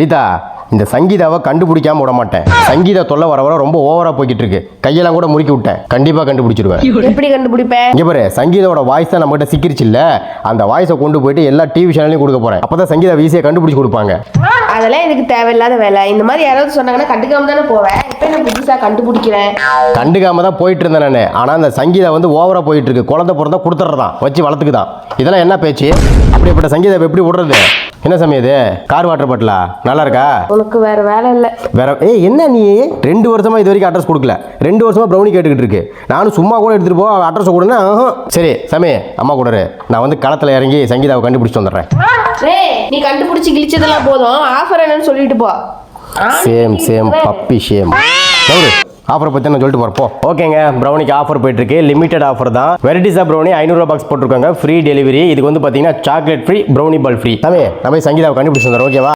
ரீதா இந்த சங்கீதாவை கண்டுபிடிக்காம விட மாட்டேன். சங்கீதா தொல்லை வர வர ரொம்ப ஓவரா போய்கிட்டு இருக்கு. கையெல்லாம் கூட முறுக்கி விட்டேன். கண்டிப்பா கண்டுபிடிச்சிருவேன். எப்படி கண்டுபிடிப்ப இங்க பாரு சங்கீதாவோட வாய்ஸ் தான் நம்மகிட்ட சிக்கிருச்சு இல்ல. அந்த வாய்ஸை கொண்டு போயிட்டு எல்லா டிவி சேனல்லையும் கொடுக்க போறேன். அப்பதான் சங்கீதா ஈஸியா கண்டுபிடிச்சு கொடுப்பாங்க. அதெல்லாம் எனக்கு தேவையில்லாத வேலை. இந்த மாதிரி யாராவது சொன்னாங்கன்னா கண்டுக்காம தானே போவேன். இப்போ நான் புதுசா கண்டுபிடிக்கிறேன்? கண்டுக்காம தான் போயிட்டு இருந்தேன் நான். ஆனா அந்த சங்கீதா வந்து ஓவரா போயிட்டு இருக்கு. குழந்தை பிறந்தா கொடுத்துட்றதான். வச்சு வளர்த்துக்குதான். இதெல்லாம் என்ன பேச்சு? அப்படிப்பட்ட சங்கீதா எப்படி விடுறது? என்ன சமயம் இது? கார் வாட்டர் பாட்டிலா? நல்லா இருக்கா உனக்கு வேற வேலை இல்லை. வேற ஏய் என்ன நீ? ரெண்டு வருஷமா இது வரைக்கும் அட்ரஸ் கொடுக்கல. ரெண்டு வருஷமா ப்ரௌனி கேட்டுக்கிட்டு இருக்கு. நானும் சும்மா கூட எடுத்துட்டு போ அட்ரஸ் ஆஹும். சரி சமே அம்மா கூட இரு. நான் வந்து களத்தில் இறங்கி சங்கீதாவை கண்டுபிடிச்சிட்டு வந்துடுறேன். நீ கண்டுபிடிச்சி கிழிச்சதெல்லாம் போதும். ஆஃபர் என்னன்னு சொல்லிட்டு போ. Shame shame puppy shame offer பற்றி நான் சொல்லிட்டு போகிறேன் ஓகேங்க. ப்ரௌனிக்கு ஆஃபர் போயிட்டு இருக்கு லிமிடெட் ஆஃபர் தான் வெரைட்டிஸ் ஆஃப் ப்ரௌனி ஐநூறுரூவா பாக்ஸ் போட்டிருக்காங்க. ஃப்ரீ டெலிவரி இதுக்கு வந்து பார்த்தீங்கன்னா chocolate free brownie ball free சாமி நம்ம சங்கீதாவை கண்டுபிடிச்சிருந்தோம் ஓகேவா